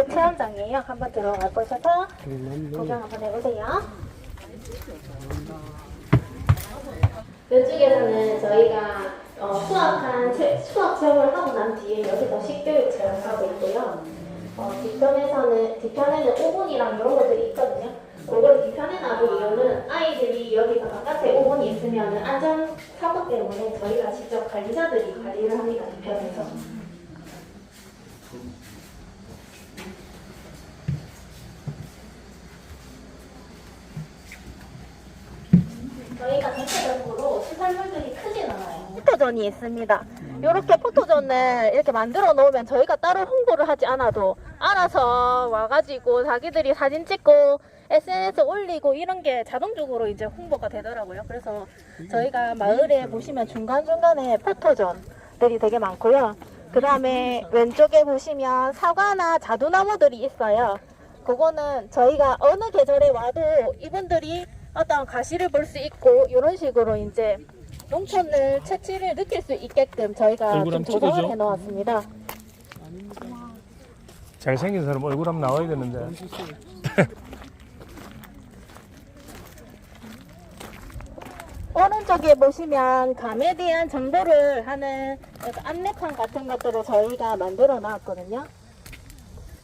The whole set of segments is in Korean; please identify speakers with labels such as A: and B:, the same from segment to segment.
A: 푸드 체험장이에요. 한번 들어가 보셔서 구경 한번 해보세요. 이쪽에서는 저희가 어, 수학한 체, 수학 체험을 하고 난 뒤에 여기서 식교육 체험하고 있고요. 어, 뒤편에서는 뒤편에는 오븐이랑 이런 것들이 있거든요. 그걸 뒤편에 놔둔 이유는 아이들이 여기가 바깥에 오븐이 있으면 안전 사고 때문에 저희가 직접 관리자들이 관리를 합니다. 뒤편에서. 저희가 전체적으로 시설물들이 크진 않아요. 포토존이 있습니다. 이렇게 포토존을 이렇게 만들어 놓으면 저희가 따로 홍보를 하지 않아도 알아서 와가지고 자기들이 사진 찍고 SNS 올리고 이런 게 자동적으로 이제 홍보가 되더라고요. 그래서 저희가 마을에 보시면 중간중간에 포토존들이 되게 많고요. 그 다음에 왼쪽에 보시면 사과나 자두나무들이 있어요. 그거는 저희가 어느 계절에 와도 이분들이 어떤 가시를 볼 수 있고 이런 식으로 이제 농촌을 채취를 느낄 수 있게끔 저희가
B: 얼굴
A: 좀
B: 한번
A: 조성을
B: 찍어줘.
A: 해 놓았습니다.
B: 잘생긴 사람 얼굴 한번 나와야 되는데.
A: 오른쪽에 보시면 감에 대한 정보를 하는 약간 안내판 같은 것들을 저희가 만들어 놨거든요.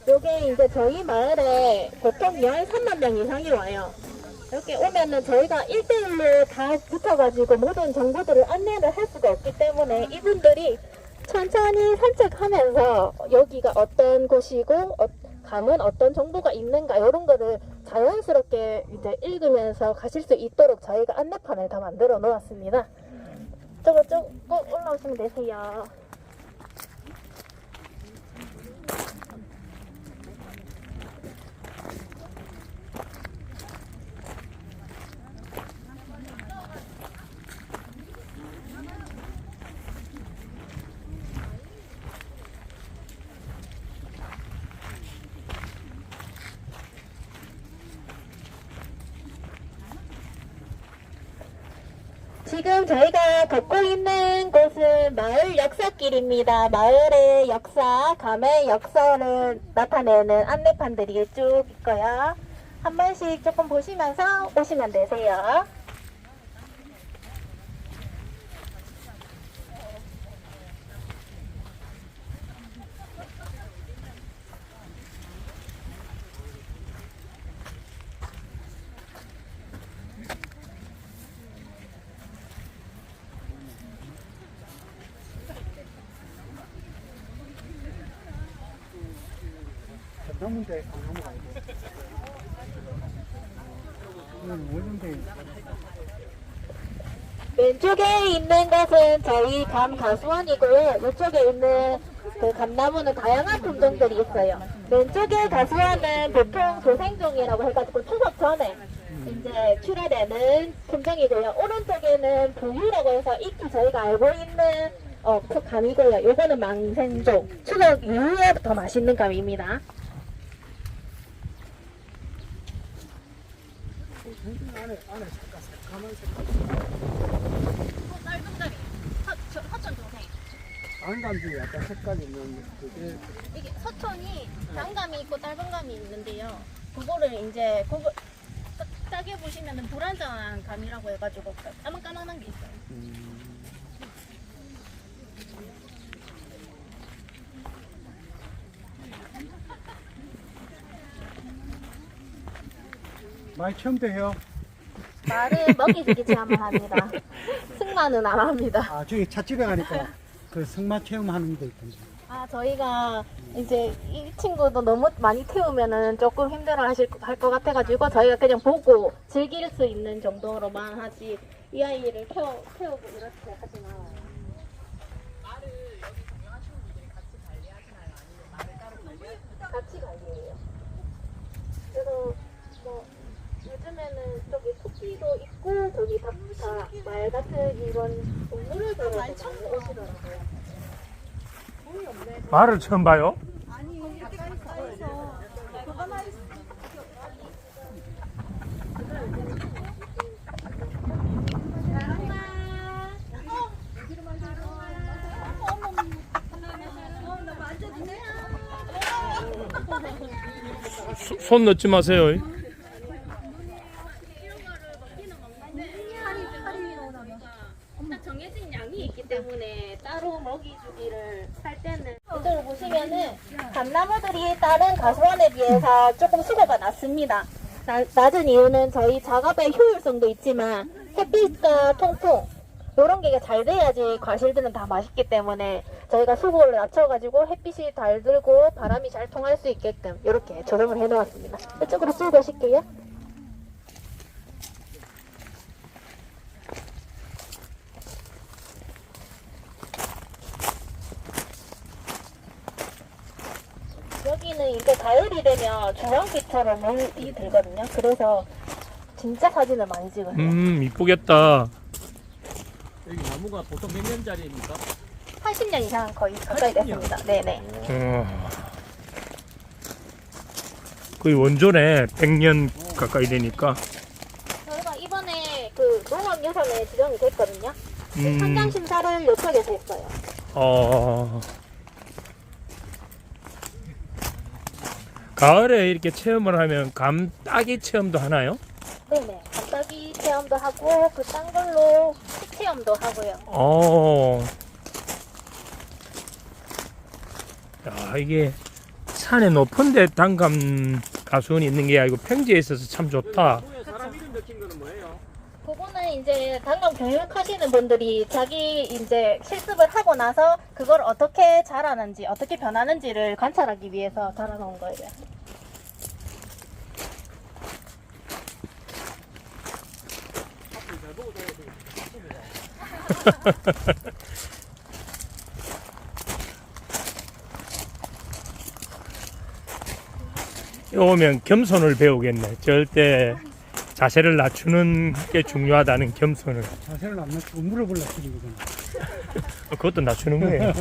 A: 요게 이제 저희 마을에 보통 연 3만 명 이상이 와요. 이렇게 오면은 저희가 1대1로 다 붙어가지고 모든 정보들을 안내를 할 수가 없기 때문에 이분들이 천천히 산책하면서 여기가 어떤 곳이고 어, 감은 어떤 정보가 있는가 이런 거를 자연스럽게 이제 읽으면서 가실 수 있도록 저희가 안내판을 다 만들어 놓았습니다. 저거 쭉 꼭 올라오시면 되세요. 지금 저희가 걷고 있는 곳은 마을 역사길입니다. 마을의 역사, 감의 역사를 나타내는 안내판들이 쭉 있고요. 한 번씩 조금 보시면서 오시면 되세요.
C: 전문대 강남 가야 돼. 이건
A: 왼쪽에 있는 것은 저희 감 가수원이고요. 이쪽에 있는 그 감나무는 다양한 품종들이 있어요. 왼쪽에 가수원은 보통 조생종이라고 해가지고 추석 전에 이제 출하되는 품종이고요. 오른쪽에는 부유라고 해서 익히 저희가 알고 있는 어, 그 감이고요. 요거는 망생종. 추석 이후에 더 맛있는 감입니다.
C: 안에 안에 색깔 새카만 색깔
A: 쌀동다리. 서천 조생.
C: 안감지 약간 색깔 있는 그게
A: 이게 서천이 단감이 있고 짧은 감이 있는데요. 그거를 이제 그거 따- 따게 보시면은 불안정한 감이라고 해가지고 까만까만한 게 있어요.
C: 음, 많이 처음부터 해요.
A: 말은 먹이주기 체험을 합니다. 승마는 안 합니다.
C: 아 저기 찻집에 가니까 그 승마 체험하는 데 있던데.
A: 아 저희가 이제 이 친구도 너무 많이 태우면은 조금 힘들어 하실 할 것 같아가지고 저희가 그냥 보고 즐길 수 있는 정도로만 하지 이 아이를 태워 태우고 이렇게 하지 않아요. 같이 관리해요. 그래서 뭐 요즘에는 저 기 토끼도 있고 저기 다말 같은 이런 동물을 들어서 많이 오시더라고요.
B: 말을 처음 봐요? 소- 손 넣지 마세요.
A: 딱 정해진 양이 있기 때문에 따로 먹이 주기를 할 때는 이쪽을 보시면은 감나무들이 다른 가수원에 비해서 조금 수고가 낮습니다. 나- 낮은 이유는 저희 작업의 효율성도 있지만 햇빛과 통풍 이런 게 잘 돼야지 과실들은 다 맛있기 때문에 저희가 수고를 낮춰가지고 햇빛이 잘 들고 바람이 잘 통할 수 있게끔 이렇게 조정을 해놓았습니다. 이쪽으로 쭉 가실게요. 여기는 이제 가을이 되면 주황빛처럼 물이 들거든요. 그래서 진짜 사진을 많이 찍어요.
B: 음 이쁘겠다.
D: 여기 나무가 보통 몇 년짜리입니까?
A: 80년 이상 거의 가까이
D: 80년?
A: 됐습니다. 네네.
B: 어. 거의 원조네 100년 가까이 되니까.
A: 저희가 이번에 그 농업 예산에 지정이 됐거든요.
B: 음,
A: 현장 심사를 이쪽에서 했어요.
B: 어. 가을에 이렇게 체험을 하면 감 따기 체험도 하나요?
A: 네네. 감따기 체험도 하고 그 딴 걸로 식 체험도 하고요.
B: 어. 야, 이게 산에 높은 데 단감 가수원이 있는 게 아니고 평지에 있어서 참 좋다.
D: 나무에 사람 이름 적힌 거는 뭐예요?
A: 그거는 이제 단감 교육하시는 분들이 자기 이제 실습을 하고 나서 그걸 어떻게 자라는지 어떻게 변하는지를 관찰하기 위해서 달아놓은 거예요.
B: 오면 겸손을 배우겠네. 절대 자세를 낮추는 게 중요하다는 겸손을.
C: 자세를 안 물을 볼라 치는 거잖아.
B: 어, 그것도 낮추는 거예요.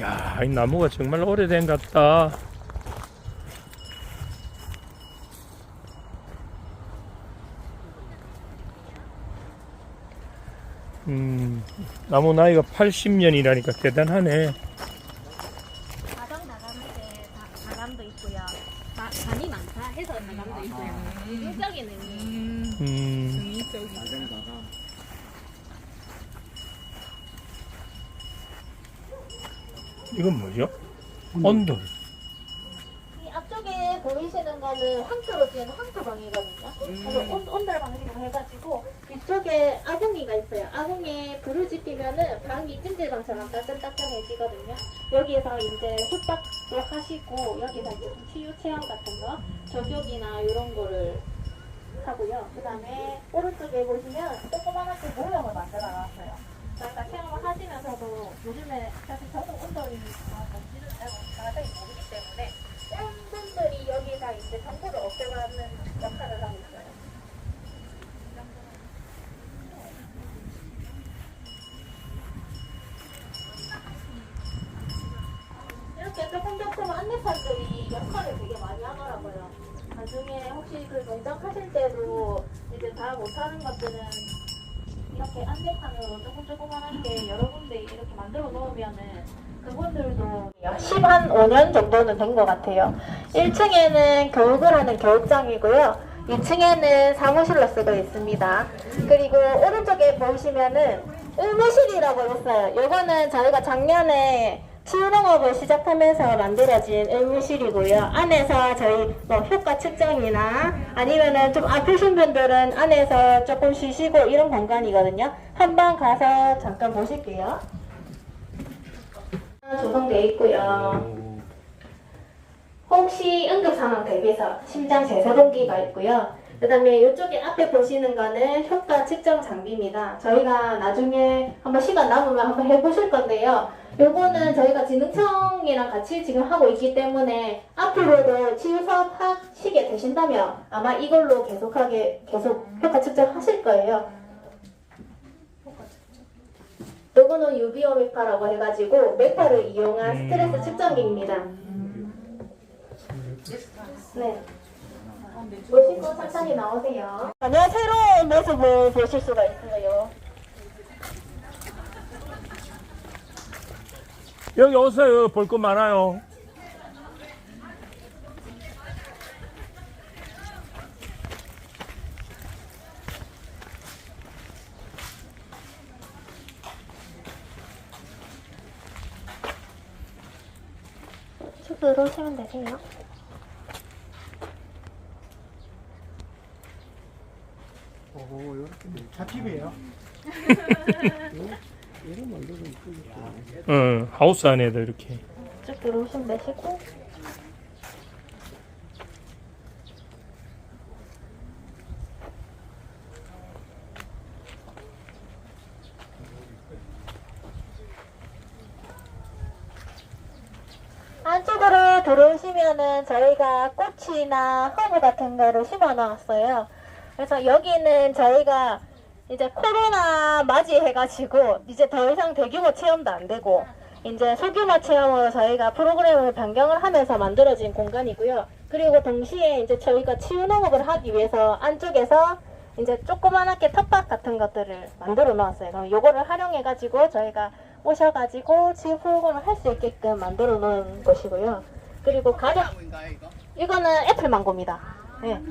B: 야, 이 나무가 정말 오래된 것 같다. 음, 나무 나이가 80년이라니까 대단하네.
A: 가정 나가는 데 다- 가감도 있고요. 가, 간이 많다 해서 가감도 있고요. 인적인 의미.
B: 음, 이건 뭐죠? 온돌.
A: 보이시는 거는 황토로 지은 황토방이거든요. 그래서 온, 온달 방식으로 해가지고 이쪽에 아궁이가 있어요. 아궁이에 불을 지피면은 방이 찜질방처럼 따끈따끈해지거든요. 여기에서 이제 숙박도 하시고 여기서 이제 치유 체험 같은 거 저격이나 이런 거를 하고요. 그 다음에 오른쪽에 보시면 조그만하게 모형을 만들어 놨어요. 저희가 체험을 하시면서도 요즘에 사실 저도 온돌이 뭔지는 잘 자세히 모르기 때문에 여기서 이제 정보를 얻겨가는 역할을 하고 있어요. 이렇게 조금 조금 안내판들이 역할을 되게 많이 하더라고요. 나중에 혹시 그 농장 하실 때도 이제 다 못하는 것들은 이렇게 안내판으로 조금 조그만하게 여러 군데 이렇게 만들어 놓으면은 그분들도 10한 5년 정도는 된 것 같아요. 1층에는 교육을 하는 교육장이고요. 2층에는 사무실로 쓰고 있습니다. 그리고 오른쪽에 보시면은 의무실이라고 있어요. 요거는 저희가 작년에 치유농업을 시작하면서 만들어진 의무실이고요. 안에서 저희 뭐 효과 측정이나 아니면은 좀 아프신 분들은 안에서 조금 쉬시고 이런 공간이거든요. 한번 가서 잠깐 보실게요. 조성되어 있고요. 혹시 응급 상황 대비해서 심장 제세동기가 있고요. 그 다음에 이쪽에 앞에 보시는 거는 효과 측정 장비입니다. 저희가 나중에 한번 시간 남으면 한번 해보실 건데요. 요거는 저희가 진흥청이랑 같이 지금 하고 있기 때문에 앞으로도 치유 사업 하시게 되신다면 아마 이걸로 계속하게 계속 효과 측정하실 거예요. 요거는 유비오 메파라고 해가지고 메파를 이용한 스트레스 측정기입니다. 네. 보시고 천천히 나오세요. 전혀 새로운 모습을 보실 수가 있어요.
B: 여기 오세요. 볼거 많아요.
A: 쭉 들어오시면 되세요.
C: 오, 이렇게 잣집이에요.
B: 어, 하우스 안에도 이렇게.
A: 쭉 들어오시면 되시고. 안쪽으로 들어오시면은 저희가 꽃이나 허브 같은 거를 심어 놨어요. 그래서 여기는 저희가 이제 코로나 맞이해가지고 이제 더 이상 대규모 체험도 안 되고 이제 소규모 체험으로 저희가 프로그램을 변경을 하면서 만들어진 공간이고요. 그리고 동시에 이제 저희가 치유 농업을 하기 위해서 안쪽에서 이제 조그만하게 텃밭 같은 것들을 만들어 놓았어요. 그럼 요거를 활용해가지고 저희가 오셔가지고 치유 프로그램을 할 수 있게끔 만들어 놓은 것이고요. 그리고 가족 이거는 애플 망고입니다. 네.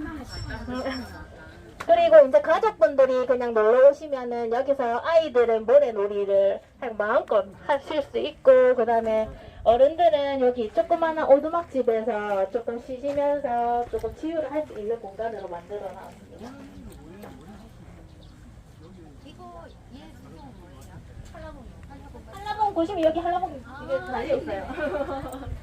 A: 그리고 이제 가족분들이 그냥 놀러 오시면은 여기서 아이들은 모래놀이를 마음껏 하실 수 있고 그 다음에 어른들은 여기 조그마한 오두막집에서 조금 쉬시면서 조금 치유를 할 수 있는 공간으로 만들어 놨습니다. 한라봉 보시면 여기 한라봉 이게 달려 있어요.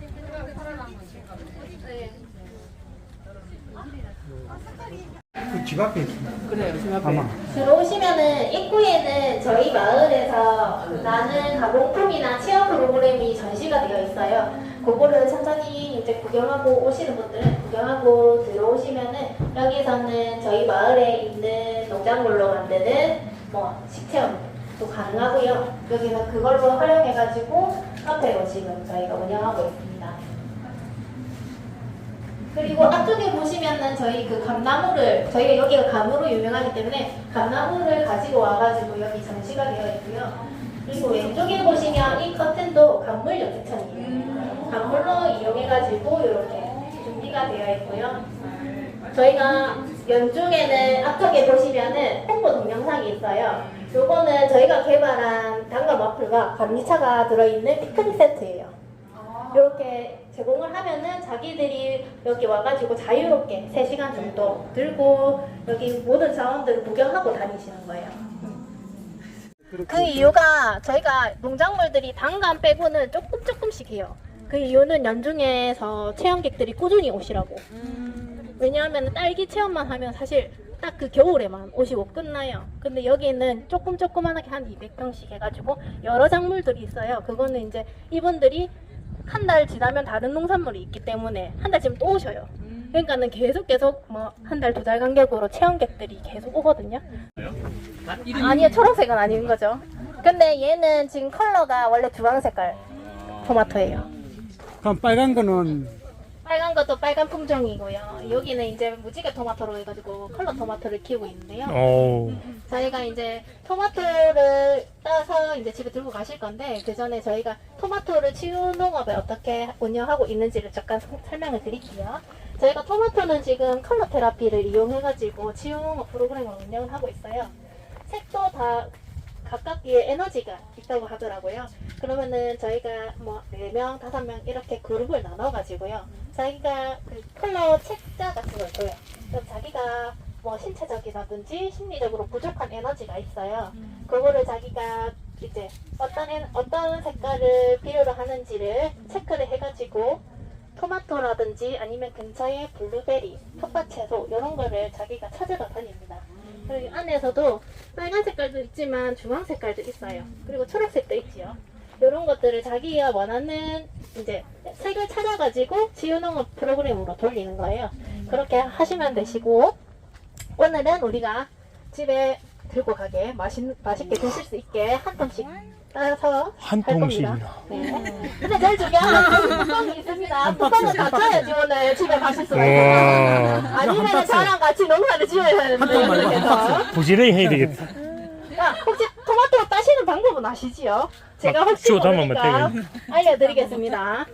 C: 그 집 앞에 있습니다. 그래요, 집 앞에. 아마.
A: 들어오시면은 입구에는 저희 마을에서 나는 가공품이나 체험 프로그램이 전시가 되어 있어요. 그거를 천천히 이제 구경하고 오시는 분들은 구경하고 들어오시면은 여기서는 저희 마을에 있는 농작물로 만드는 뭐 식체험도 가능하고요. 여기는 그걸로 활용해가지고 카페로 지금 저희가 운영하고 있습니다. 그리고 앞쪽에 보시면은 저희 그 감나무를 저희가 여기가 감으로 유명하기 때문에 감나무를 가지고 와가지고 여기 전시가 되어 있고요. 그리고 왼쪽에 보시면 이 커튼도 감물 역세천이에요. 감물로 이용해가지고 이렇게 준비가 되어 있고요. 저희가 연중에는 앞쪽에 보시면은 홍보 동영상이 있어요. 요거는 저희가 개발한 단감 와플과 감리차가 들어있는 피크닉 세트예요. 이렇게 제공을 하면은 자기들이 여기 와가지고 자유롭게 3시간 정도 들고 여기 모든 자원들을 구경하고 다니시는 거예요. 그 이유가 저희가 농작물들이 단감 빼고는 조금 조금씩 해요. 그 이유는 연중에서 체험객들이 꾸준히 오시라고. 왜냐하면 딸기 체험만 하면 사실 딱 그 겨울에만 오시고 끝나요. 근데 여기는 조금 조그만하게 한 200평씩 해가지고 여러 작물들이 있어요. 그거는 이제 이분들이 한 달 지나면 다른 농산물이 있기 때문에 한 달쯤 또 오셔요. 그러니까는 계속 계속 뭐 한 달 두 달 간격으로 체험객들이 계속 오거든요.
D: 아,
A: 아니요 초록색은 아닌 거죠. 근데 얘는 지금 컬러가 원래 주황 색깔 토마토예요.
C: 그럼 빨간 거는
A: 빨간 것도 빨간 품종이고요. 여기는 이제 무지개 토마토로 해가지고 컬러 토마토를 키우고 있는데요.
B: 오.
A: 저희가 이제 토마토를 따서 이제 집에 들고 가실 건데 그 전에 저희가 토마토를 치유 농업에 어떻게 운영하고 있는지를 잠깐 소- 설명을 드릴게요. 저희가 토마토는 지금 컬러 테라피를 이용해가지고 치유 농업 프로그램을 운영을 하고 있어요. 색도 다 각각의 에너지가 있다고 하더라고요. 그러면은 저희가 뭐 4명, 5명 이렇게 그룹을 나눠가지고요. 자기가 그 컬러 책자 같은 걸 줘요. 그럼 자기가 뭐 신체적이라든지 심리적으로 부족한 에너지가 있어요. 그거를 자기가 이제 어떤 에, 어떤 색깔을 필요로 하는지를 체크를 해가지고 토마토라든지 아니면 근처에 블루베리, 텃밭 채소 이런 거를 자기가 찾으러 다닙니다. 그리고 안에서도 빨간 색깔도 있지만 주황 색깔도 있어요. 그리고 초록색도 있지요. 이런 것들을 자기가 원하는 이제 색을 찾아가지고 지유농업 프로그램으로 돌리는 거예요. 그렇게 하시면 되시고 오늘은 우리가 집에 들고 가게 맛있, 맛있게 드실 수 있게 한 통씩 따서
B: 한
A: 할.
B: 통씩이나.
A: 네. 근데 제일 중요한 건 뚜껑이 있습니다. 뚜껑은 닫혀야지 오늘 집에 가실 수가
B: 와.
A: 있어요. 아니면 저랑 같이 농사를 지어야 하는데
C: 말고 한
A: 그래서
B: 부지런히 해야 되겠다.
A: 야, 혹시 토마토 따시는 방법은 아시지요? 제가 혹시
B: 줘 담으면
A: 모르니까 알려드리겠습니다.